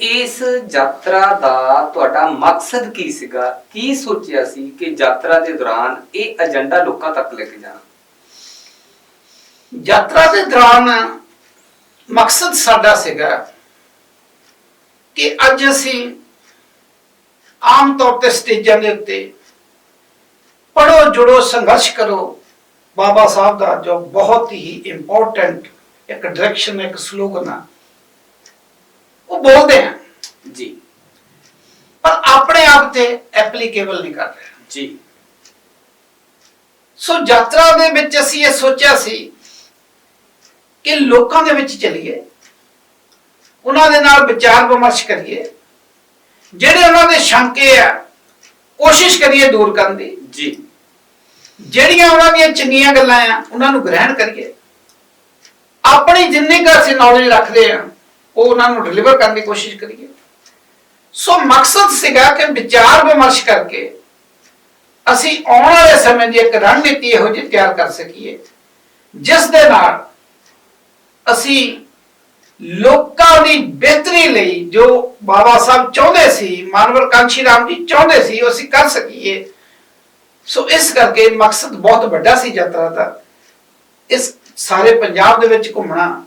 ਇਸ ਯਾਤਰਾ ਦਾ ਤੁਹਾਡਾ ਮਕਸਦ ਕੀ ਸੀਗਾ? ਕੀ ਸੋਚਿਆ ਸੀ ਕਿ ਯਾਤਰਾ ਦੇ ਦੌਰਾਨ ਇਹ ਏਜੰਡਾ ਲੋਕਾਂ ਤੱਕ ਲੈ ਕੇ ਜਾਣਾ? ਯਾਤਰਾ ਦੇ ਦੌਰਾਨ ਮਕਸਦ ਸਾਡਾ ਸੀਗਾ ਕਿ ਅੱਜ ਅਸੀਂ ਆਮ ਤੌਰ ਤੇ ਸਟੇਜਾਂ ਦੇ ਉੱਤੇ ਪੜੋ ਜੁੜੋ, ਸੰਘਰਸ਼ ਕਰੋ। ਬਾਬਾ ਸਾਹਿਬ ਦਾ ਜੋ ਬਹੁਤ ਹੀ ਇੰਪੋਰਟੈਂਟ ਇੱਕ ਡਾਇਰੈਕਸ਼ਨ ਇੱਕ ਸਲੋਗਨ ਆ ਉਹ ਬੋਲਦੇ ਆ। ਜੀ। ਪਰ ਆਪਣੇ ਆਪ ਤੇ ਐਪਲੀਕੇਬਲ ਨਹੀਂ ਕਰ ਰਹੇ। ਜੀ। ਸੋ ਯਾਤਰਾ ਦੇ ਵਿੱਚ ਅਸੀਂ ਇਹ ਸੋਚਿਆ ਸੀ ਕਿ ਲੋਕਾਂ ਦੇ ਵਿੱਚ ਚੱਲੀਏ ਉਹਨਾਂ ਦੇ ਨਾਲ ਵਿਚਾਰ ਵਿਮਰਸ਼ ਕਰੀਏ ਜਿਹੜੇ ਉਹਨਾਂ ਦੇ ਸ਼ੰਕੇ ਆ ਕੋਸ਼ਿਸ਼ ਕਰੀਏ ਦੂਰ ਕਰਨ ਦੀ। ਜੀ। ਜਿਹੜੀਆਂ ਉਹਨਾਂ ਦੀਆਂ ਚੰਗੀਆਂ ਗੱਲਾਂ ਆ ਉਹਨਾਂ ਨੂੰ ਗ੍ਰਹਿਣ ਕਰੀਏ। ਆਪਣੀ ਜਿੰਨੀ ਕੁ ਅਸੀਂ ਨੌਲੇਜ ਰੱਖਦੇ ਆ ਉਹ ਉਹਨਾਂ ਨੂੰ ਡਿਲੀਵਰ ਕਰਨ ਦੀ ਕੋਸ਼ਿਸ਼ ਕਰੀਏ। ਸੋ ਮਕਸਦ ਸੀਗਾ ਕਿ ਵਿਚਾਰ ਵਿਮਰਸ਼ ਕਰਕੇ ਅਸੀਂ ਆਉਣ ਵਾਲੇ ਸਮੇਂ ਦੀ ਇੱਕ ਰਣਨੀਤੀ ਇਹੋ ਜਿਹੀ ਤਿਆਰ ਕਰ ਸਕੀਏ, ਜਿਸ ਦੇ ਨਾਲ ਅਸੀਂ ਲੋਕਾਂ ਦੀ ਬਿਹਤਰੀ ਲਈ ਜੋ ਬਾਬਾ ਸਾਹਿਬ ਚਾਹੁੰਦੇ ਸੀ, ਮਾਨਵਰ ਕਾਂਸ਼ੀ ਰਾਮ ਜੀ ਚਾਹੁੰਦੇ ਸੀ, ਉਹ ਅਸੀਂ ਕਰ ਸਕੀਏ। ਸੋ ਇਸ ਕਰਕੇ ਮਕਸਦ ਬਹੁਤ ਵੱਡਾ ਸੀ ਯਾਤਰਾ ਦਾ। ਇਸ ਸਾਰੇ ਪੰਜਾਬ ਦੇ ਵਿੱਚ ਘੁੰਮਣਾ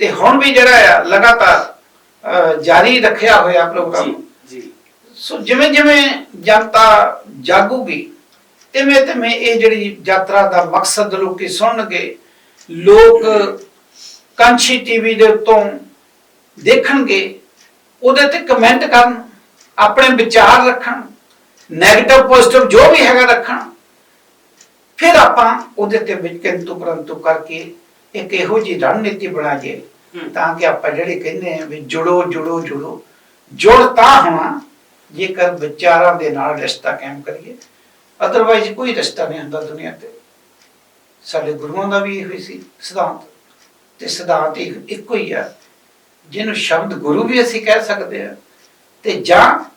ਤੇ ਹੁਣ ਵੀ ਜਿਹੜਾ ਆ ਲਗਾਤਾਰ ਜਾਰੀ ਰੱਖਿਆ ਹੋਇਆ ਪ੍ਰੋਗਰਾਮ ਜੀ ਜੀ। ਸੋ ਜਿਵੇਂ ਜਿਵੇਂ ਜਨਤਾ ਜਾਗੂਗੀ ਤਿਵੇਂ ਤਿਵੇਂ ਇਹ ਜਿਹੜੀ ਯਾਤਰਾ ਦਾ ਮਕਸਦ ਲੋਕੀ ਸੁਣਨਗੇ ਲੋਕ ਕੰਛੀ ਟੀਵੀ ਦੇ ਉੱਤੋਂ ਦੇਖਣਗੇ ਉਹਦੇ ਤੇ ਕਮੈਂਟ ਕਰਨ ਆਪਣੇ ਵਿਚਾਰ ਰੱਖਣ 네ਗੇਟਿਵ ਪੋਜ਼ਿਟਿਵ ਜੋ ਵੀ ਹੈਗਾ ਰੱਖਣ ਫਿਰ ਆਪਾਂ ਉਹਦੇ ਤੇ ਵਿਚਕਿੰਤੂ ਪਰੰਤੂ ਕਰਕੇ ਇੱਕ ਇਹੋ ਜਿਹੀ ਰਣਨੀਤੀ ਬਣਾਈਏ ਹਮ। ਤਾਂ ਕਿ ਆਪਾਂ ਜਿਹੜੇ ਕਹਿੰਦੇ ਆ ਵੀ ਜੁੜੋ ਜੁੜੋ ਜੁੜੋ ਜੁੜ ਤਾਂ ਹੋਣਾ ਜੇਕਰ ਵਿਚਾਰਾਂ ਦੇ ਨਾਲ ਰਿਸ਼ਤਾ ਕਾਇਮ ਕਰੀਏ। ਅਦਰਵਾਈਜ਼ ਕੋਈ ਰਿਸ਼ਤਾ ਨਹੀਂ ਹੁੰਦਾ ਦੁਨੀਆ ਤੇ। ਸਾਡੇ ਗੁਰੂਆਂ ਦਾ ਵੀ ਇਹੋ ਸੀ ਸਿਧਾਂਤ। ਤੇ ਸਿਧਾਂਤ ਇੱਕ- ਇੱਕੋ ਹੀ ਆ। ਜਿਹਨੂੰ ਸ਼ਬਦ ਗੁਰੂ ਵੀ ਅਸੀਂ ਕਹਿ ਸਕਦੇ ਆ। ਤੇ ਜਾਂ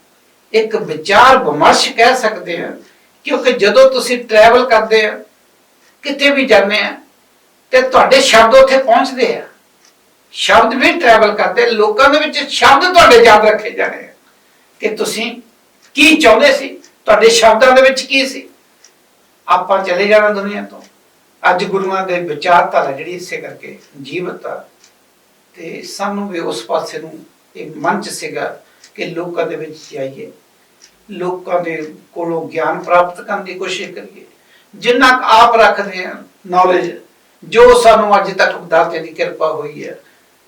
ਇੱਕ ਵਿਚਾਰ ਵਿਮਰਸ਼ ਕਹਿ ਸਕਦੇ ਆ। ਕਿਉਂਕਿ ਜਦੋਂ ਤੁਸੀਂ ਟਰੈਵਲ ਕਰਦੇ ਆ ਕਿਤੇ ਵੀ ਜਾਂਦੇ ਆ ਤੇ ਤੁਹਾਡੇ ਸ਼ਬਦ ਉੱਥੇ ਪਹੁੰਚਦੇ ਆ। ਸ਼ਬਦ ਵੀ ਟਰੈਵਲ ਕਰਦੇ, ਲੋਕਾਂ ਦੇ ਵਿੱਚ ਸ਼ਬਦ ਤੁਹਾਡੇ ਯਾਦ ਰੱਖੇ ਜਾਣੇ ਆ। ਕਿ ਤੁਸੀਂ ਕੀ ਚਾਹੁੰਦੇ ਸੀ? ਤੁਹਾਡੇ ਸ਼ਬਦਾਂ ਦੇ ਵਿੱਚ ਕੀ ਸੀ? ਆਪਾਂ ਚਲੇ ਜਾਣਾ ਦੁਨੀਆ ਤੋਂ। ਅੱਜ ਗੁਰੂਆਂ ਦੇ ਵਿਚਾਰਧਾਰਾ ਜਿਹੜੀ ਇਸੇ ਕਰਕੇ ਜੀਵਤ ਆ। ਤੇ ਸਾਨੂੰ ਵੀ ਉਸ ਪਾਸੇ ਨੂੰ ਇਹ ਮੰਚ ਸੀਗਾ ਕਿ ਲੋਕਾਂ ਦੇ ਵਿੱਚ ਜਾਈਏ। ਲੋਕਾਂ ਦੇ ਕੋਲੋਂ ਗਿਆਨ ਪ੍ਰਾਪਤ ਕਰਨ ਦੀ ਕੋਸ਼ਿਸ਼ ਕਰੀਏ। ਜਿੰਨਾ ਕੁ ਆਪ ਰੱਖਦੇ ਆ ਨੌਲੇਜ ਜੋ ਸਾਨੂੰ ਅੱਜ ਤੱਕ ਦਾਤੇ ਦੀ ਕਿਰਪਾ ਹੋਈ ਹੈ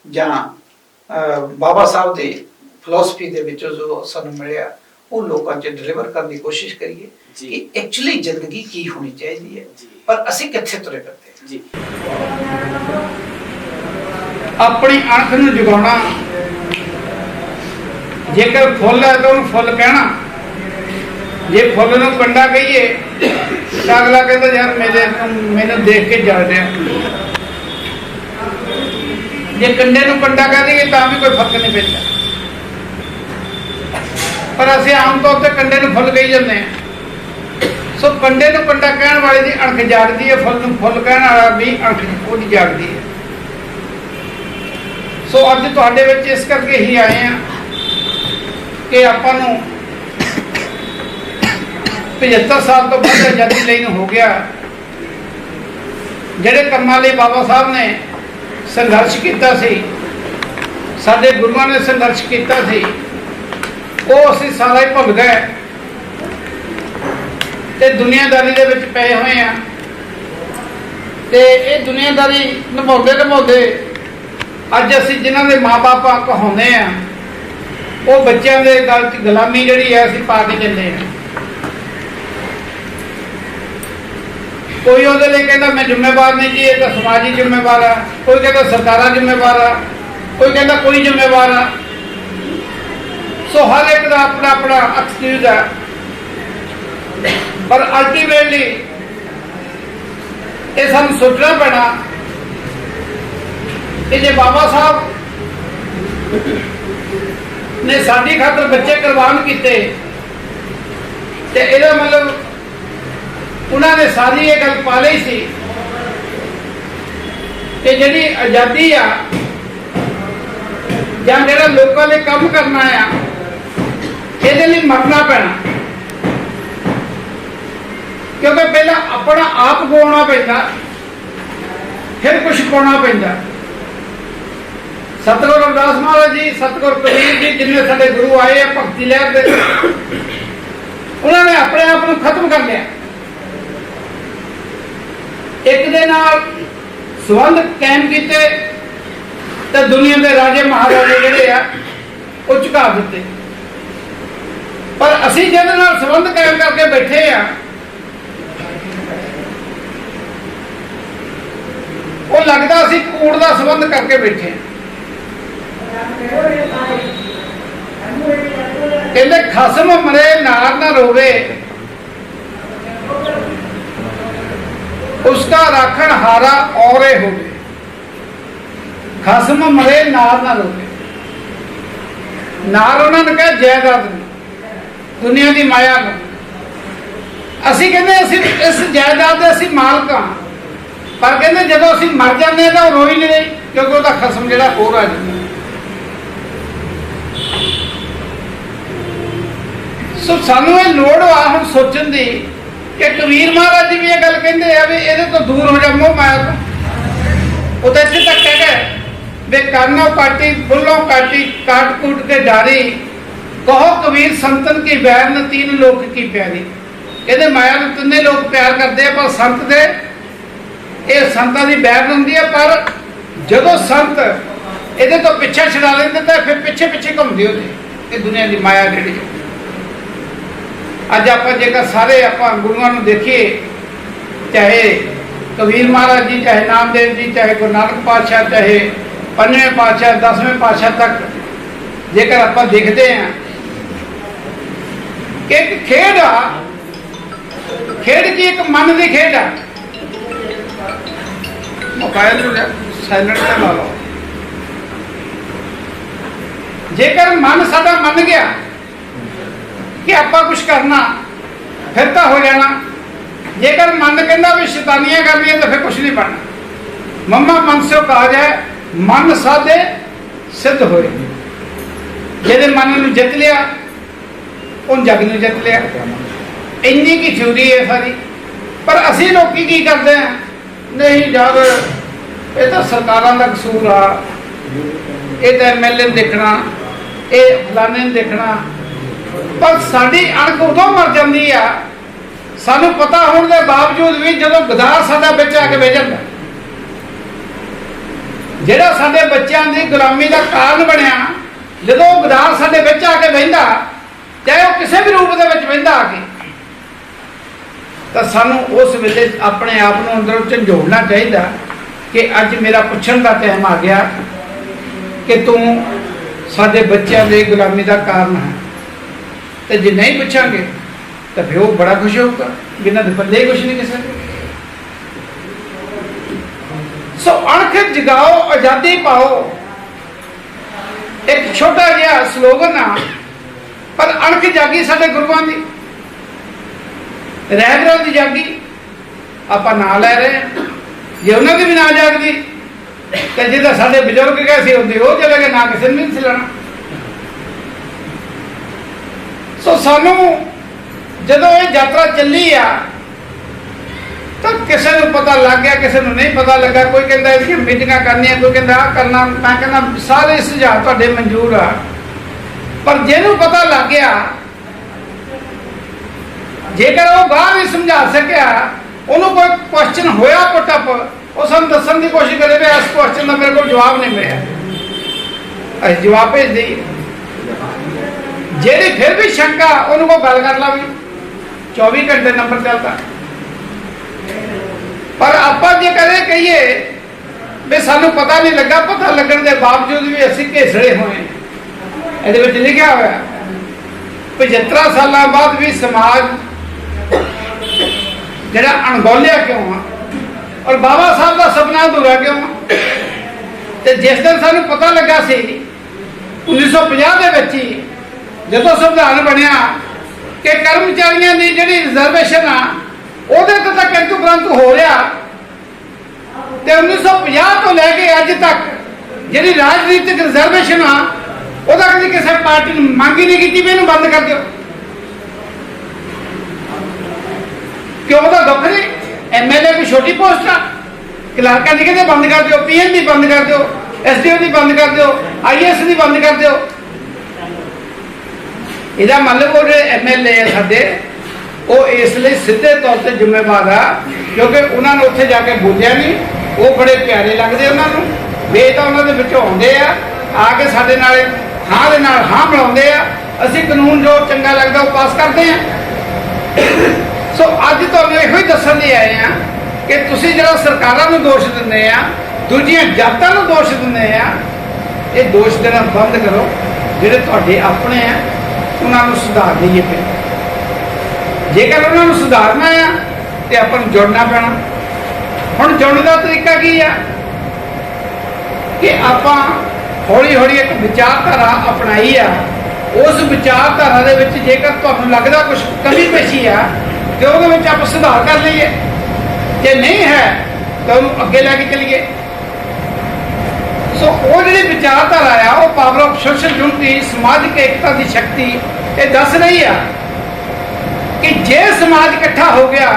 ਜਾਂ ਬਾਬਾ ਸਾਹਿਬ ਦੇ ਫਿਲਾਸਫੀ ਦੇ ਵਿੱਚੋਂ ਜੋ ਸਾਨੂੰ ਮਿਲਿਆ ਉਹ ਲੋਕਾਂ 'ਚ ਡਿਲੀਵਰ ਕਰਨ ਦੀ ਕੋਸ਼ਿਸ਼ ਕਰੀਏ। ਕਿ ਐਕਚੁਅਲੀ ਜ਼ਿੰਦਗੀ ਕੀ ਹੋਣੀ ਚਾਹੀਦੀ ਹੈ। ਪਰ ਅਸੀਂ ਕਿੱਥੇ ਤੁਰੇ ਫਿਰਦੇ ਹਾਂ ਜੀ ਆਪਣੀ ਅੱਖ ਨੂੰ ਜਗਾਉਣਾ ਜੇਕਰ ਫੁੱਲ ਹੈ ਤਾਂ ਉਹਨੂੰ ਫੁੱਲ ਕਹਿਣਾ ਜੇ ਫੁੱਲ ਨੂੰ ਕੰਡਾ ਕਹੀਏ ਅਗਲਾ ਕਹਿੰਦਾ ਯਾਰ ਮੇਰੇ ਮੈਨੂੰ ਦੇਖ ਕੇ ਜਲ ਰਿਹਾ। ਜੇ ਕੰਡੇ ਨੂੰ ਕੰਡਾ ਕਹਿ ਦਈਏ ਤਾਂ ਵੀ ਕੋਈ ਫ਼ਰਕ ਨਹੀਂ ਪੈਂਦਾ। ਪਰ ਅਸੀਂ ਆਮ ਤੌਰ ਤੇ ਕੰਡੇ ਨੂੰ ਫੁੱਲ ਕਹੀ ਜਾਂਦੇ ਹਾਂ। ਸੋ ਕੰਡੇ ਨੂੰ ਕੰਡਾ ਕਹਿਣ ਵਾਲੇ ਦੀ ਅਣਖ ਜਾਗਦੀ ਹੈ, ਫੁੱਲ ਨੂੰ ਫੁੱਲ ਕਹਿਣ ਵਾਲਾ ਵੀ ਅਣਖ ਉਹਦੀ ਜਾਗਦੀ ਹੈ। ਸੋ ਅੱਜ ਤੁਹਾਡੇ ਵਿੱਚ ਇਸ ਕਰਕੇ ਹੀ ਆਏ ਆ ਕਿ ਆਪਾਂ ਨੂੰ 75 ਸਾਲ ਤੋਂ ਵੱਧ ਆਜ਼ਾਦੀ ਲਈ ਨੂੰ ਹੋ ਗਿਆ। ਜਿਹੜੇ ਕੰਮਾਂ ਲਈ ਬਾਬਾ ਸਾਹਿਬ ਨੇ ਸੰਘਰਸ਼ ਕੀਤਾ ਸੀ, ਸਾਡੇ ਗੁਰੂਆਂ ਨੇ ਸੰਘਰਸ਼ ਕੀਤਾ ਸੀ, ਉਹ ਅਸੀਂ ਸਾਰਾ ਹੀ ਭੁੱਲ ਗਏ। ਤੇ ਦੁਨੀਆਦਾਰੀ ਦੇ ਵਿੱਚ ਪਏ ਹੋਏ ਆ ਤੇ ਇਹ ਦੁਨੀਆਦਾਰੀ ਨਿਭਾਉਂਦੇ ਨਿਭਾਉਂਦੇ ਅੱਜ ਅਸੀਂ ਜਿਨ੍ਹਾਂ ਦੇ ਮਾਪੇ ਕਹਾਉਂਦੇ ਆ ਉਹ ਬੱਚਿਆਂ ਦੇ ਗੱਲ ਚ ਗੁਲਾਮੀ ਜਿਹੜੀ ਹੈ ਅਸੀਂ ਪਾ ਕੇ ਚੱਲੇ ਆ ਕੋਈ ਉਹਦੇ ਲਈ ਕਹਿੰਦਾ ਮੈਂ ਜ਼ਿੰਮੇਵਾਰ ਨਹੀਂ ਜੀ, ਇਹ ਤਾਂ ਸਮਾਜੀ ਜ਼ਿੰਮੇਵਾਰ ਆ, ਕੋਈ ਕਹਿੰਦਾ ਸਰਕਾਰਾਂ ਜ਼ਿੰਮੇਵਾਰ ਆ, ਕੋਈ ਕਹਿੰਦਾ ਕੋਈ ਜ਼ਿੰਮੇਵਾਰ ਆ। ਸੋ ਹਰ ਇੱਕ ਦਾ ਆਪਣਾ ਆਪਣਾ ਐਕਸਕਿਊਜ਼ ਆ। ਪਰ ਅਲਟੀਮੇਟਲੀ ਇਹ ਸਾਨੂੰ ਸੋਚਣਾ ਪੈਣਾ ਕਿ ਜੇ ਬਾਬਾ ਸਾਹਿਬ ਨੇ ਸਾਡੀ ਖਾਤਰ ਬੱਚੇ ਕੁਰਬਾਨ ਕੀਤੇ ਤੇ ਇਹਦਾ ਮਤਲਬ ਉਹਨਾਂ ਨੇ ਸਾਰੀ ਇਹ ਗੱਲ ਪਾ ਲਈ ਸੀ ਕਿ ਜਿਹੜੀ ਆਜ਼ਾਦੀ ਆ ਜਾਂ ਜਿਹੜਾ ਲੋਕਾਂ ਲਈ ਕੰਮ ਕਰਨਾ ਆ ਇਹਦੇ ਲਈ ਮਰਨਾ ਪੈਣਾ ਕਿਉਂਕਿ ਪਹਿਲਾਂ ਆਪਣਾ ਆਪ ਗਵਾਉਣਾ ਪੈਂਦਾ ਫਿਰ ਕੁਝ ਪਾਉਣਾ ਪੈਂਦਾ ਸਤਿਗੁਰੂ ਅਰਦਾਸ ਮਹਾਰਾਜ ਜੀ ਸਤਿਗੁਰੂ ਕਬੀਰ ਜੀ ਜਿੰਨੇ ਸਾਡੇ ਗੁਰੂ ਆਏ ਆ ਭਗਤੀ ਲਹਿਰ ਦੇ ਉਹਨਾਂ ਨੇ ਆਪਣੇ ਆਪ ਨੂੰ ਖਤਮ ਕਰ ਲਿਆ ਇੱਕ ਦੇ ਨਾਲ ਸੰਬੰਧ ਕਾਇਮ ਕੀਤੇ ਤੇ ਦੁਨੀਆ ਦੇ ਰਾਜੇ ਮਹਾਰਾਜੇ ਜਿਹੜੇ ਆ, ਉਹ ਝੁਕਾ ਦਿੱਤੇ। ਪਰ ਅਸੀਂ ਜਿਹਦੇ ਨਾਲ ਸੰਬੰਧ ਕਾਇਮ ਕਰਕੇ ਬੈਠੇ ਆ, ਉਹ ਲੱਗਦਾ ਅਸੀਂ ਕੂੜ ਦਾ ਸੰਬੰਧ ਕਰਕੇ ਬੈਠੇ ਆ। ਕਹਿੰਦੇ, ਖਸਮ ਮਰੇ, ਨਾਰ ਨਾ ਰੋਵੇ। ਉਸਕਾ ਰਾਖਣ ਹਾਰਾ ਔਰੇ ਹੋਵੇ ਖਸਮ ਮਰੇ ਨਾਰ ਨਾ ਰੋਵੇ ਨਾਰ ਉਹਨਾਂ ਨੇ ਕਿਹਾ ਜਾਇਦਾਦ ਨੂੰ। ਦੁਨੀਆ ਦੀ ਮਾਇਆ ਨੂੰ। ਅਸੀਂ ਕਹਿੰਦੇ, ਅਸੀਂ ਇਸ ਜਾਇਦਾਦ ਦੇ ਅਸੀਂ ਮਾਲਕ ਹਾਂ। ਪਰ ਕਹਿੰਦੇ, ਜਦੋਂ ਅਸੀਂ ਮਰ ਜਾਂਦੇ ਹਾਂ ਤਾਂ ਉਹ ਰੋਈ ਨਹੀਂ ਕਿਉਂਕਿ ਉਹਦਾ ਖਸਮ ਜਿਹੜਾ ਹੋਰ ਆ ਜਾਂਦਾ। ਸੋ ਸਾਨੂੰ ਇਹ ਲੋੜ ਆ ਹੁਣ ਸੋਚਣ ਦੀ ਕਿ ਕਬੀਰ ਮਹਾਰਾਜ ਜੀ ਵੀ ਇਹ ਗੱਲ ਕਹਿੰਦੇ ਆ ਵੀ ਇਹਦੇ ਤੋਂ ਦੂਰ ਹੋ ਜਾ ਮੋਹ ਮਾਇਆ ਤੋਂ ਉਹ ਤਾਂ ਇੱਥੇ ਤੱਕ ਹੈਗਾ। ਵੇ ਕਰਨੋ ਕਾਟੀ ਫੁੱਲੋਂ ਕਾਟੀ ਕਾਟ ਕੂਟ ਕੇ ਡਾਰੀ ਕਹੋ ਕਬੀਰ ਸੰਤਨ ਕੀ ਵੈਰ ਬੈਰਨ ਤੀਨ ਲੋਕ ਕੀ ਪਿਆਰੀ। ਇਹਦੇ ਮਾਇਆ ਨੂੰ ਤਿੰਨੇ ਲੋਕ ਪਿਆਰ ਕਰਦੇ ਆ, ਪਰ ਸੰਤ ਦੇ ਇਹ ਸੰਤਾਂ ਦੀ ਬੈਰਨ ਹੁੰਦੀ ਹੈ ਪਰ ਜਦੋਂ ਸੰਤ ਇਹਦੇ ਤੋਂ ਪਿੱਛੇ ਛਡਾ ਲੈਂਦੇ ਤਾਂ ਫਿਰ ਪਿੱਛੇ ਪਿੱਛੇ ਘੁੰਮਦੇ ਹੁੰਦੇ ਇਹ ਦੁਨੀਆ ਦੀ ਮਾਇਆ ਜਿਹੜੀ ਹੈ। ਅੱਜ ਆਪਾਂ ਜੇਕਰ ਸਾਰੇ ਆਪਾਂ ਗੁਰੂਆਂ ਨੂੰ ਦੇਖੀਏ, ਚਾਹੇ ਕਬੀਰ ਮਹਾਰਾਜ ਜੀ, ਚਾਹੇ ਨਾਮਦੇਵ ਜੀ, ਚਾਹੇ ਗੁਰੂ ਨਾਨਕ ਪਾਤਸ਼ਾਹ, ਚਾਹੇ ਪੰਜਵੇਂ ਪਾਤਸ਼ਾਹ, ਦਸਵੇਂ ਪਾਤਸ਼ਾਹ ਤੱਕ ਜੇਕਰ ਆਪਾਂ ਦੇਖਦੇ ਹਾਂ ਕਿ ਇੱਕ ਖੇਡ ਆ, ਖੇਡ ਕੀ ਇੱਕ ਮਨ ਦੀ ਖੇਡ ਆ? ਮੋਬਾਈਲ ਨੂੰ ਸਾਇਲੈਂਟ ਤੇ ਲਾ ਲਓ। ਜੇਕਰ ਮਨ ਸਾਡਾ ਮੰਨ ਗਿਆ ਕਿ ਆਪਾਂ ਕੁਝ ਕਰਨਾ, ਫਿਰ ਤਾਂ ਹੋ ਜਾਣਾ। ਜੇਕਰ ਮਨ ਕਹਿੰਦਾ ਵੀ ਸ਼ੈਤਾਨੀਆਂ ਕਰਨੀਆਂ ਤਾਂ ਫਿਰ ਕੁਝ ਨਹੀਂ ਬਣਨਾ। ਮੰਮਾ, ਮਨ ਸਿਓ ਕਹਾ ਜਾਏ ਮਨ ਸਾਦੇ ਸਿੱਧ ਹੋਏ। ਜਿਹਦੇ ਮਨ ਨੂੰ ਜਿੱਤ ਲਿਆ, ਉਹ ਜਗ ਨੂੰ ਜਿੱਤ ਲਿਆ। ਇੰਨੀ ਕੀ ਥਿਊਰੀ ਹੈ ਸਾਰੀ। ਪਰ ਅਸੀਂ ਲੋਕੀ ਕੀ ਕਰਦੇ ਆ ਨਹੀਂ ਜਦ ਇਹ ਤਾਂ ਸਰਕਾਰਾਂ ਦਾ ਕਸੂਰ ਆ। ਇਹ ਤਾਂ ਐਮਐਲਏ ਨੂੰ ਦੇਖਣਾ, ਇਹ ਫਲਾਣੇ ਨੂੰ ਦੇਖਣਾ। ਪਰ ਸਾਡੀ ਅਣਖ ਉਦੋਂ ਮਰ ਜਾਂਦੀ ਆ। ਸਾਨੂੰ ਪਤਾ ਹੋਣ ਦੇ ਬਾਵਜੂਦ ਵੀ ਜਦੋਂ ਗਦਾਰ ਸਾਡਾ ਵਿੱਚ ਆ ਕੇ ਬਹਿ ਜਾਂਦਾ। ਜਿਹੜਾ ਸਾਡੇ ਬੱਚਿਆਂ ਦੀ ਗੁਲਾਮੀ ਦਾ ਕਾਰਨ ਬਣਿਆ, ਜਦੋਂ ਉਹ ਗਦਾਰ ਸਾਡੇ ਵਿੱਚ ਆ ਕੇ ਬਹਿੰਦਾ, ਚਾਹੇ ਉਹ ਕਿਸੇ ਵੀ ਰੂਪ ਦੇ ਵਿੱਚ ਵਹਿੰਦਾ ਆ ਕੇ, ਤਾਂ ਸਾਨੂੰ ਉਸ ਵੇਲੇ ਆਪਣੇ ਆਪ ਨੂੰ ਅੰਦਰੋਂ ਝੰਜੋੜਨਾ ਚਾਹੀਦਾ ਕਿ ਅੱਜ ਮੇਰਾ ਪੁੱਛਣ ਦਾ ਟਾਈਮ ਆ ਗਿਆ ਕਿ ਤੂੰ ਸਾਡੇ ਬੱਚਿਆਂ ਦੇ ਗੁਲਾਮੀ ਦਾ ਕਾਰਨ ਹੈ। ਤੇ ਜੇ ਨਹੀਂ ਪੁੱਛਾਂਗੇ, ਤਾਂ ਫਿਰ ਉਹ ਬੜਾ ਖੁਸ਼ ਹੋਊਗਾ। ਬਿਨਾਂ ਦੇ ਪੱਲੇ ਕੁਝ ਨਹੀਂ ਕਿਸੇ ਸੋ ਅਣਖ ਜਗਾਓ, ਆਜ਼ਾਦੀ ਪਾਓ। ਇੱਕ ਛੋਟਾ ਜਿਹਾ ਸਲੋਗਨ ਆ, ਪਰ ਅਣਖ ਜਾਗੀ ਸਾਡੇ ਗੁਰੂਆਂ ਦੀ। ਰਹਿਬਰਾਂ ਦੀ ਜਾਗੀ, ਆਪਾਂ ਨਾਂ ਲੈ ਰਹੇ ਹਾਂ। ਜੇ ਉਹਨਾਂ ਦੀ ਵੀ ਨਾ ਜਾਗਦੀ, ਤੇ ਜਿਹਦਾ ਸਾਡੇ ਬਜ਼ੁਰਗ ਗਏ ਸੀ ਹੁੰਦੇ ਉਹ ਚਲੇ ਗਏ ਨਾ ਕਿਸੇ ਨੂੰ ਨਹੀਂ ਸੀ ਲੈਣਾ ਸੋ ਸਾਨੂੰ ਜਦੋਂ ਇਹ ਯਾਤਰਾ ਚੱਲੀ ਆ, ਤਾਂ ਕਿਸੇ ਨੂੰ ਪਤਾ ਲੱਗ ਗਿਆ, ਕਿਸੇ ਨੂੰ ਨਹੀਂ ਪਤਾ ਲੱਗਾ। ਕੋਈ ਕਹਿੰਦਾ ਇਹਦੀਆਂ ਮੀਟਿੰਗਾਂ ਕਰਨੀਆਂ, ਕੋਈ ਕਹਿੰਦਾ ਆ ਕਰਨਾ, ਮੈਂ ਕਹਿੰਦਾ ਸਾਰੇ ਸੁਝਾਅ ਤੁਹਾਡੇ ਮਨਜ਼ੂਰ ਆ। ਪਰ ਜਿਹਨੂੰ ਪਤਾ ਲੱਗ ਗਿਆ, ਜੇਕਰ ਉਹ ਬਾਹਰ ਵੀ ਸਮਝਾ ਸਕਿਆ, ਉਹਨੂੰ ਕੋਈ ਕੁਐਸਚਨ ਹੋਇਆ ਪੁੱਟਅਪ, ਉਹ ਸਾਨੂੰ ਦੱਸਣ ਦੀ ਕੋਸ਼ਿਸ਼ ਕਰੇ ਵੀ ਇਸ ਕੁਐਸਚਨ ਦਾ ਮੇਰੇ ਕੋਲ ਜਵਾਬ ਨਹੀਂ ਮਿਲਿਆ। ਅਸੀਂ ਜਵਾਬ ਭੇਜ ਦੇਈਏ ਜਿਹੜੀ ਫਿਰ ਵੀ ਸ਼ੰਕਾ, ਉਹਨੂੰ ਕੋ ਗੱਲ ਕਰ ਲਾ ਵੀ। 24 ਘੰਟੇ ਨੰਬਰ ਚੱਲਦਾ ਪਰ ਆਪਾਂ ਜੇ ਕਰੇ ਕਹੀਏ ਵੀ ਸਾਨੂੰ ਪਤਾ ਨਹੀਂ ਲੱਗਾ, ਪਤਾ ਲੱਗਣ ਦੇ ਬਾਵਜੂਦ ਵੀ ਅਸੀਂ ਘੇਸੜੇ ਹੋਏ ਇਹਦੇ ਵਿੱਚ ਲਿਖਿਆ ਹੋਇਆ 75 ਸਾਲਾਂ ਬਾਅਦ ਵੀ ਸਮਾਜ ਜਿਹੜਾ ਅਣਗੌਲਿਆ ਕਿਉਂ ਆ? ਔਰ ਬਾਬਾ ਸਾਹਿਬ ਦਾ ਸੁਪਨਾ ਅਧੂਰਾ ਕਿਉਂ ਆ? ਤੇ ਜਿਸ ਦਿਨ ਸਾਨੂੰ ਪਤਾ ਲੱਗਾ ਸੀ 1950 ਦੇ ਵਿੱਚ ਹੀ ਜਦੋਂ ਸੰਵਿਧਾਨ ਬਣਿਆ ਕਿ ਕਰਮਚਾਰੀਆਂ ਦੀ ਜਿਹੜੀ ਰਿਜ਼ਰਵੇਸ਼ਨ ਆ, ਉਹਦੇ ਤੇ ਤਾਂ ਕਿੰਤੂ ਪ੍ਰੰਤੂ ਹੋ ਰਿਹਾ। ਤੇ 1950 ਤੋਂ ਲੈ ਕੇ ਅੱਜ ਤੱਕ ਜਿਹੜੀ ਰਾਜਨੀਤਿਕ ਰਿਜ਼ਰਵੇਸ਼ਨ ਆ, ਉਹਦਾ ਕਦੀ ਕਿਸੇ ਪਾਰਟੀ ਨੇ ਮੰਗ ਹੀ ਨਹੀਂ ਕੀਤੀ ਵੀ ਇਹਨੂੰ ਬੰਦ ਕਰ ਦਿਓ। ਕਿਉਂ ਉਹਦਾ ਗੱਫਰੇ ਐਮਐਲਏ ਕੋਈ ਛੋਟੀ ਪੋਸਟ ਆ। ਕਲਰਕਾਂ ਦੀ ਕਹਿੰਦੇ ਬੰਦ ਕਰ ਦਿਓ ਪੀਐਨ ਦੀ ਬੰਦ ਕਰ ਦਿਓ ਐਸਡੀਓ ਦੀ ਬੰਦ ਕਰ ਦਿਓ ਆਈਐਸ ਦੀ ਬੰਦ ਕਰ ਦਿਓ। ਇਹਦਾ ਮਤਲਬ ਉਹ ਜਿਹੜੇ ਐਮਐਲਏ ਆ ਸਾਡੇ, ਉਹ ਇਸ ਲਈ ਸਿੱਧੇ ਤੌਰ ਤੇ ਜ਼ਿੰਮੇਵਾਰ ਆ, ਕਿਉਂਕਿ ਉਹਨਾਂ ਨੂੰ ਉੱਥੇ ਜਾ ਕੇ ਬੋਲਿਆ ਨਹੀਂ ਉਹ ਬੜੇ ਪਿਆਰੇ ਲੱਗਦੇ ਉਹਨਾਂ ਨੂੰ। ਵੇ ਤਾਂ ਉਹਨਾਂ ਦੇ ਵਿੱਚੋਂ ਆਉਂਦੇ ਆ ਆ ਕੇ ਸਾਡੇ ਨਾਲ, ਹਾਂ ਦੇ ਨਾਲ ਹਾਂ ਮਿਲਾਉਂਦੇ ਆ। ਅਸੀਂ ਕਾਨੂੰਨ ਜੋ ਚੰਗਾ ਲੱਗਦਾ ਉਹ ਪਾਸ ਕਰਦੇ ਆ। ਸੋ ਅੱਜ ਤੁਹਾਨੂੰ ਇਹੋ ਹੀ ਦੱਸਣ ਲਈ ਆਏ ਆ ਕਿ ਤੁਸੀਂ ਜਿਹੜਾ ਸਰਕਾਰਾਂ ਨੂੰ ਦੋਸ਼ ਦਿੰਦੇ ਆ, ਦੂਜੀਆਂ ਜਾਤਾਂ ਨੂੰ ਦੋਸ਼ ਦਿੰਦੇ ਆ, ਇਹ ਦੋਸ਼ ਦੇਣਾ ਬੰਦ ਕਰੋ, ਜਿਹੜੇ ਤੁਹਾਡੇ ਆਪਣੇ ਆ। ਉਹਨਾਂ ਨੂੰ ਸੁਧਾਰ ਦਈਏ ਫਿਰ। ਜੇਕਰ ਉਹਨਾਂ ਨੂੰ ਸੁਧਾਰਨਾ ਆ, ਤੇ ਆਪਾਂ ਨੂੰ ਜੁੜਨਾ ਪੈਣਾ। ਹੁਣ ਜੁੜਨ ਦਾ ਤਰੀਕਾ ਕੀ ਆ? ਕਿ ਆਪਾਂ ਹੌਲੀ ਹੌਲੀ ਇੱਕ ਵਿਚਾਰਧਾਰਾ ਅਪਣਾਈ ਆ। ਉਸ ਵਿਚਾਰਧਾਰਾ ਦੇ ਵਿੱਚ ਜੇਕਰ ਤੁਹਾਨੂੰ ਲੱਗਦਾ ਕੁਝ ਕਮੀ ਪੇਸ਼ੀ ਆ, ਤੇ ਉਹਦੇ ਵਿੱਚ ਆਪਾਂ ਸੁਧਾਰ ਕਰ ਲਈਏ। ਜੇ ਨਹੀਂ ਹੈ, ਤਾਂ ਉਹਨੂੰ ਅੱਗੇ ਲੈ ਕੇ ਚਲੀਏ। ਸੋ ਉਹ ਜਿਹੜੀ ਵਿਚਾਰਧਾਰਾ ਆ, ਉਹ ਪਾਵਰ ਆਫ ਸੋਸ਼ਲ ਯੂਨਿਟੀ ਸਮਾਜਿਕ ਏਕਤਾ ਦੀ ਸ਼ਕਤੀ, ਇਹ ਦੱਸ ਰਹੀ ਆ ਕਿ ਜੇ ਸਮਾਜ ਇਕੱਠਾ ਹੋ ਗਿਆ,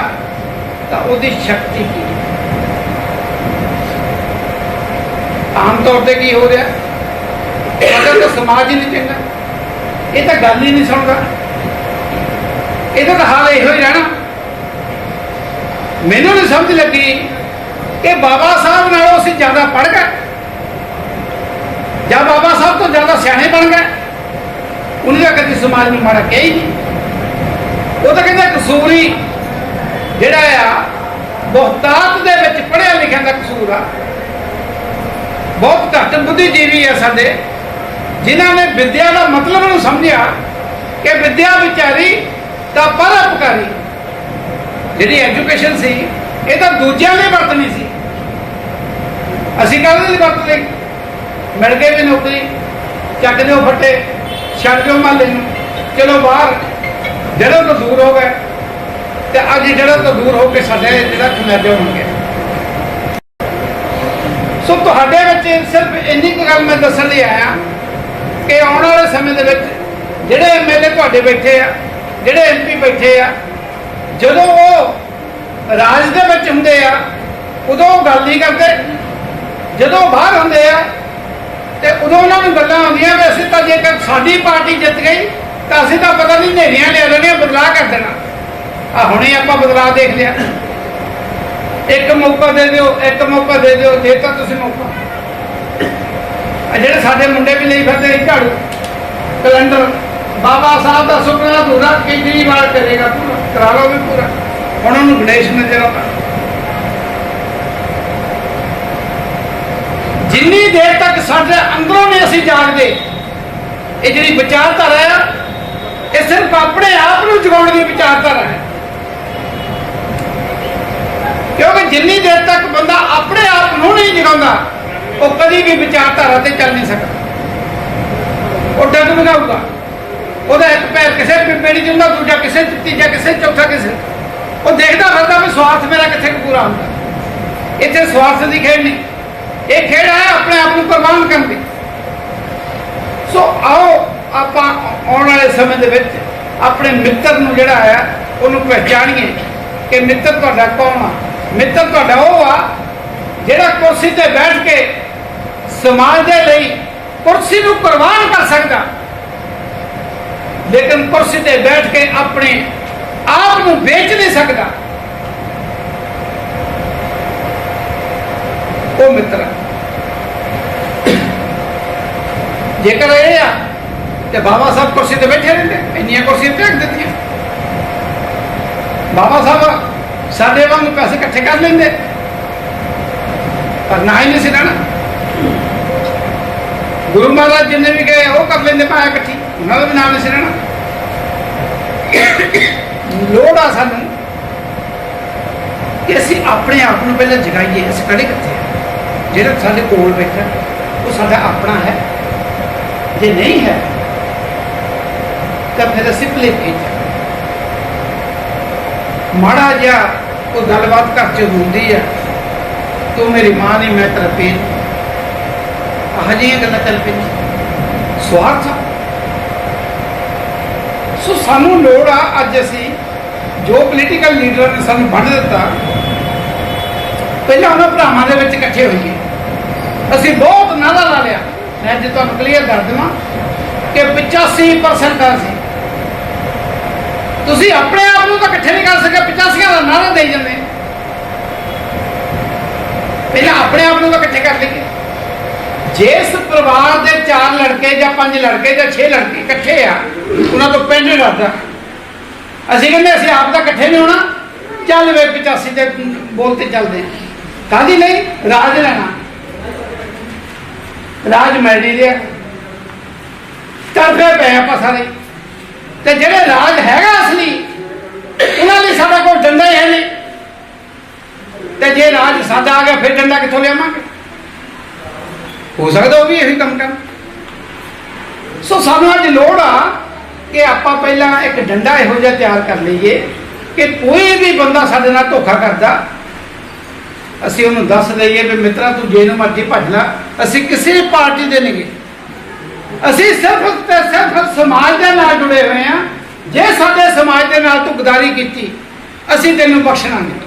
ਤਾਂ ਉਹਦੀ ਸ਼ਕਤੀ ਕੀ? ਆਮ ਤੌਰ ਤੇ ਕੀ ਹੋ ਰਿਹਾ? ਅਗਰ ਤਾਂ ਸਮਾਜ ਹੀ ਨਹੀਂ ਚੰਗਾ। ਇਹ ਤਾਂ ਗੱਲ ਹੀ ਨਹੀਂ ਸੁਣਦਾ। ਇਹਦਾ ਤਾਂ ਹਾਲ ਇਹੋ ਹੀ ਰਹਿਣਾ। ਮੈਨੂੰ ਨਹੀਂ ਸਮਝ ਲੱਗੀ ਕਿ ਬਾਬਾ ਸਾਹਿਬ ਨਾਲੋਂ ਅਸੀਂ ਜ਼ਿਆਦਾ ਪੜ੍ਹ ਗਏ। ਜਾਂ ਬਾਬਾ ਸਾਹਿਬ ਤੋਂ ਜ਼ਿਆਦਾ ਸਿਆਣੇ ਬਣ ਗਏ, ਉਹਨਾਂ ਦਾ ਕਦੇ ਸਮਾਜ ਨੂੰ ਮਾੜਾ ਕਿਹਾ ਨਹੀਂ। ਉਹ ਤਾਂ ਕਹਿੰਦਾ ਕਸੂਰੀ ਜਿਹੜਾ ਆ, ਬਹੁਤਾਤ ਦੇ ਵਿੱਚ ਪੜ੍ਹਿਆ ਲਿਖਿਆ ਦਾ ਕਸੂਰ ਆ। ਬਹੁਤ ਘੱਟ ਬੁੱਧੀਜੀਵੀ ਆ ਸਾਡੇ, ਜਿਨ੍ਹਾਂ ਨੇ ਵਿਦਿਆ ਦਾ ਮਤਲਬ ਨੂੰ ਸਮਝਿਆ ਕਿ ਵਿਦਿਆ ਵਿਚਾਰੀ ਤਾਂ ਪਰਉਪਕਾਰੀ ਜਿਹੜੀ ਐਜੂਕੇਸ਼ਨ ਸੀ, ਇਹ ਤਾਂ ਦੂਜਿਆਂ ਲਈ ਵਰਤਣੀ ਸੀ। ਅਸੀਂ ਕਾਹਦੇ ਲਈ ਵਰਤ ਲਈ ਮਿਲ ਗਏ ਵੀ ਨੌਕਰੀ, ਚੱਕ ਦਿਓ ਫੱਟੇ, ਛੱਡ ਦਿਓ ਮਹੱਲੇ ਨੂੰ। ਚਲੋ ਬਾਹਰ, ਜਿਹੜੇ ਤੋਂ ਦੂਰ ਹੋ ਗਏ, ਤੇ ਅੱਜ ਜਿਹੜਾ ਤੋਂ ਦੂਰ ਹੋ ਕੇ ਸਾਡੇ ਜਿਹੜਾ ਖਮਿਆਜਾ ਹੋਣਗੇ ਸੋ ਤੁਹਾਡੇ ਵਿੱਚ ਸਿਰਫ ਇੰਨੀ ਕੁ ਗੱਲ ਮੈਂ ਦੱਸਣ ਲਈ ਆਇਆ ਕਿ ਆਉਣ ਵਾਲੇ ਸਮੇਂ ਦੇ ਵਿੱਚ ਜਿਹੜੇ ਐਮਐਲਏ ਤੁਹਾਡੇ ਬੈਠੇ ਆ, ਜਿਹੜੇ ਐਮਪੀ ਬੈਠੇ ਆ, ਜਦੋਂ ਉਹ ਰਾਜ ਦੇ ਵਿੱਚ ਹੁੰਦੇ ਆ, ਉਦੋਂ ਉਹ ਗੱਲ ਨਹੀਂ ਕਰਦੇ। ਜਦੋਂ ਬਾਹਰ ਹੁੰਦੇ ਆ ਤੇ ਉਦੋਂ ਉਹਨਾਂ ਨੂੰ ਗੱਲਾਂ ਆਉਂਦੀਆਂ ਵੀ ਅਸੀਂ ਤਾਂ ਜੇਕਰ ਸਾਡੀ ਪਾਰਟੀ ਜਿੱਤ ਗਈ, ਤਾਂ ਅਸੀਂ ਤਾਂ ਪਤਾ ਨਹੀਂ ਨੇਰੀਆਂ ਲਿਆ ਲੈਣੀਆਂ, ਬਦਲਾਅ ਕਰ ਦੇਣਾ। ਆ ਹੁਣੇ ਆਪਾਂ ਬਦਲਾਅ ਦੇਖ ਲਿਆ। ਇੱਕ ਮੌਕਾ ਦੇ ਦਿਓ, ਇੱਕ ਮੌਕਾ ਦੇ ਦਿਓ ਦੇ ਤਾਂ ਤੁਸੀਂ ਮੌਕਾ। ਆ ਜਿਹੜੇ ਸਾਡੇ ਮੁੰਡੇ ਵੀ ਲਈ ਫਿਰਦੇ ਝਾੜੂ, ਕੈਲੰਡਰ, ਬਾਬਾ ਸਾਹਿਬ ਦਾ ਸੁਪਨਾ ਅਧੂਰਾ ਕੇਜਰੀਵਾਲ ਕਰੇਗਾ ਪੂਰਾ, ਕਰਾ ਲਓ ਵੀ ਪੂਰਾ। ਹੁਣ ਉਹਨੂੰ ਗਣੇਸ਼ ਨਜ਼ਰ ਆਉਂਦਾ। ਜਿੰਨੀ ਦੇਰ ਤੱਕ ਸਾਡੇ ਅੰਦਰੋਂ ਨਹੀਂ ਅਸੀਂ ਜਾਗਦੇ, ਇਹ ਜਿਹੜੀ ਵਿਚਾਰਧਾਰਾ ਹੈ ਇਹ ਸਿਰਫ ਆਪਣੇ ਆਪ ਨੂੰ ਜਗਾਉਣ ਦੀ ਵਿਚਾਰਧਾਰਾ ਹੈ। ਕਿਉਂਕਿ ਜਿੰਨੀ ਦੇਰ ਤੱਕ ਬੰਦਾ ਆਪਣੇ ਆਪ ਨੂੰ ਨਹੀਂ ਜਗਾਉਂਦਾ, ਉਹ ਕਦੀ ਵੀ ਵਿਚਾਰਧਾਰਾ ਤੇ ਚੱਲ ਨਹੀਂ ਸਕਦਾ। ਉਹ ਡਗਮਗਾਊਗਾ ਉਹਦਾ ਇੱਕ ਪੈਰ ਕਿਸੇ ਪਿੰਪੇ ਨਹੀਂ ਹੁੰਦਾ ਦੂਜਾ ਕਿਸੇ ਤੀਜਾ ਕਿਸੇ ਚੌਥਾ ਕਿਸੇ ਉਹ ਦੇਖਦਾ ਫਿਰਦਾ ਵੀ ਸਵਾਰਥ ਮੇਰਾ ਕਿੱਥੇ ਕੁ ਪੂਰਾ ਹੁੰਦਾ। ਇੱਥੇ ਸਵਾਰਥ ਦੀ ਖੇਡ ਨਹੀਂ। ਇਹ ਖੇਡ ਹੈ ਆਪਣੇ ਆਪ ਨੂੰ ਕੁਰਬਾਨ ਕਰਨ ਦੀ। ਸੋ ਆਓ ਆਪਾਂ ਆਉਣ ਵਾਲੇ ਸਮੇਂ ਦੇ ਵਿੱਚ ਆਪਣੇ ਮਿੱਤਰ ਨੂੰ ਜਿਹੜਾ ਹੈ, ਉਹਨੂੰ ਪਹਿਚਾਣੀਏ ਕਿ ਮਿੱਤਰ ਤੁਹਾਡਾ ਕੌਣ ਆ? ਮਿੱਤਰ ਤੁਹਾਡਾ ਉਹ ਆ ਜਿਹੜਾ ਕੁਰਸੀ ਤੇ ਬੈਠ ਕੇ ਸਮਾਜ ਦੇ ਲਈ ਕੁਰਸੀ ਨੂੰ ਕੁਰਬਾਨ ਕਰ ਸਕਦਾ। ਲੇਕਿਨ ਕੁਰਸੀ ਤੇ ਬੈਠ ਕੇ ਆਪਣੇ ਆਪ ਨੂੰ ਵੇਚ ਨਹੀਂ ਸਕਦਾ। ਉਹ ਮਿੱਤਰ ਆ। ਜੇਕਰ ਇਹ ਆ ਤੇ ਬਾਬਾ ਸਾਹਿਬ ਕੁਰਸੀ ਤੇ ਬੈਠੇ ਰਹਿੰਦੇ, ਇੰਨੀਆਂ ਕੁਰਸੀਆਂ ਤੇ ਰੱਖ ਦਿੱਤੀਆਂ। ਬਾਬਾ ਸਾਹਿਬ ਸਾਡੇ ਵਾਂਗ ਪੈਸੇ ਇਕੱਠੇ ਕਰ ਲੈਂਦੇ, ਪਰ ਨਾ ਹੀ ਨਹੀਂ ਸੀ ਰਹਿਣਾ ਗੁਰੂ ਮਹਾਰਾਜ ਜਿੰਨੇ ਵੀ ਗਏ, ਉਹ ਕਰ ਲੈਂਦੇ ਪਾਇਆ ਇਕੱਠੀ, ਉਹਨਾਂ ਦਾ ਵੀ ਨਾਮ ਨਹੀਂ ਸੀ ਰਹਿਣਾ ਲੋੜ ਆ ਸਾਨੂੰ ਕਿ ਅਸੀਂ ਆਪਣੇ ਆਪ ਨੂੰ ਪਹਿਲਾਂ ਜਗਾਈਏ, ਅਸੀਂ ਕਦੇ ਕਿੱਥੇ ਆ? ਜਿਹੜਾ ਸਾਡੇ ਕੋਲ ਬੈਠਾ, ਉਹ ਸਾਡਾ ਆਪਣਾ ਹੈ। ਜੇ ਨਹੀਂ ਹੈ। ਤਾਂ ਫਿਰ ਅਸੀਂ ਭੁਲੇਖੇ ਚ ਮਾੜਾ ਜਿਹਾ ਕੋਈ ਗੱਲਬਾਤ ਘਰ ਚ ਹੁੰਦੀ ਆ, ਤੂੰ ਮੇਰੀ ਮਾਂ ਨਹੀਂ ਮੈਂ ਤੇਰਾ ਪੇਟ ਆਹ ਗੱਲਾਂ ਚੱਲ ਪਈਆਂ ਸਵਾਰਥ ਸੋ ਸਾਨੂੰ ਲੋੜ ਆ, ਅੱਜ ਅਸੀਂ ਜੋ ਪੋਲੀਟੀਕਲ ਲੀਡਰ ਨੇ ਸਾਨੂੰ ਵੰਡ ਦਿੱਤਾ, ਪਹਿਲਾਂ ਉਹਨਾਂ ਭਰਾਵਾਂ ਦੇ ਵਿੱਚ ਇਕੱਠੇ ਹੋਈਏ। ਅਸੀਂ ਬਹੁਤ ਨਾਰਾ ਲਾ ਲਿਆ। ਮੈਂ ਅੱਜ ਤੁਹਾਨੂੰ ਕਲੀਅਰ ਕਰ ਦੇਵਾਂ ਕਿ 85% ਕਰ ਸੀ ਤੁਸੀਂ ਆਪਣੇ ਆਪ ਨੂੰ ਤਾਂ ਇਕੱਠੇ ਨਹੀਂ ਕਰ ਸਕੇ 85 ਦਾ ਨਾਰਾ ਦੇ ਜਾਂਦੇ। ਪਹਿਲਾਂ ਆਪਣੇ ਆਪ ਨੂੰ ਤਾਂ ਇਕੱਠੇ ਕਰ ਲਈਏ। ਜਿਸ ਪਰਿਵਾਰ ਦੇ ਚਾਰ ਲੜਕੇ ਜਾਂ ਪੰਜ ਲੜਕੇ ਜਾਂ ਛੇ ਲੜਕੇ ਇਕੱਠੇ ਆ, ਉਹਨਾਂ ਤੋਂ ਪਿੰਡ ਲੜਦਾ ਅਸੀਂ ਕਹਿੰਦੇ ਅਸੀਂ ਆਪ ਤਾਂ ਇਕੱਠੇ ਨਹੀਂ ਹੋਣਾ। ਚੱਲ ਵੇ 85 ਦੇ ਬੋਲ ਤੇ ਚੱਲਦੇ। ਆ ਕਾਹਦੀ ਲਈ? ਰਾਜ ਰਹਿਣਾ ਰਾਜ ਮੈਡੀ ਰਿਹਾ ਤਰਫੇ ਪਏ ਆਪਾਂ ਸਾਰੇ। ਤੇ ਜਿਹੜੇ ਰਾਜ ਹੈਗਾ ਅਸਲੀ, ਉਹਨਾਂ ਲਈ ਸਾਡਾ ਕੋਲ ਡੰਡਾ ਹੀ ਹੈ ਨਹੀਂ। ਤੇ ਜੇ ਰਾਜ ਸਾਡਾ ਆ ਗਿਆ, ਫਿਰ ਡੰਡਾ ਕਿੱਥੋਂ ਲਿਆਵਾਂਗੇ? ਹੋ ਸਕਦਾ ਉਹ ਵੀ ਇਹੀ ਕੰਮ ਕਰਨ। ਸੋ ਸਾਨੂੰ ਅੱਜ ਲੋੜ ਆ ਕਿ ਆਪਾਂ ਪਹਿਲਾਂ ਇੱਕ ਡੰਡਾ ਇਹੋ ਜਿਹਾ ਤਿਆਰ ਕਰ ਲਈਏ ਕਿ ਕੋਈ ਵੀ ਬੰਦਾ ਸਾਡੇ ਨਾਲ ਧੋਖਾ ਕਰਦਾ। ਅਸੀਂ ਉਹਨੂੰ ਦੱਸ ਦਈਏ ਵੀ ਮਿੱਤਰਾ, ਤੂੰ ਜੇ ਨੂੰ ਮਰਜ਼ੀ ਭੱਜ ਲੈ। ਅਸੀਂ ਕਿਸੇ ਪਾਰਟੀ ਦੇ ਨਹੀਂ। ਅਸੀਂ ਸਿਰਫ ਤੇ ਸਿਰਫ ਸਮਾਜ ਦੇ ਨਾਲ ਜੁੜੇ ਹੋਏ ਆ ਜੇ ਸਾਡੇ ਸਮਾਜ ਦੇ ਨਾਲ ਤੂੰ ਗਦਾਰੀ ਕੀਤੀ, ਅਸੀਂ ਤੈਨੂੰ ਬਖਸ਼ਣਾ ਨਹੀਂ।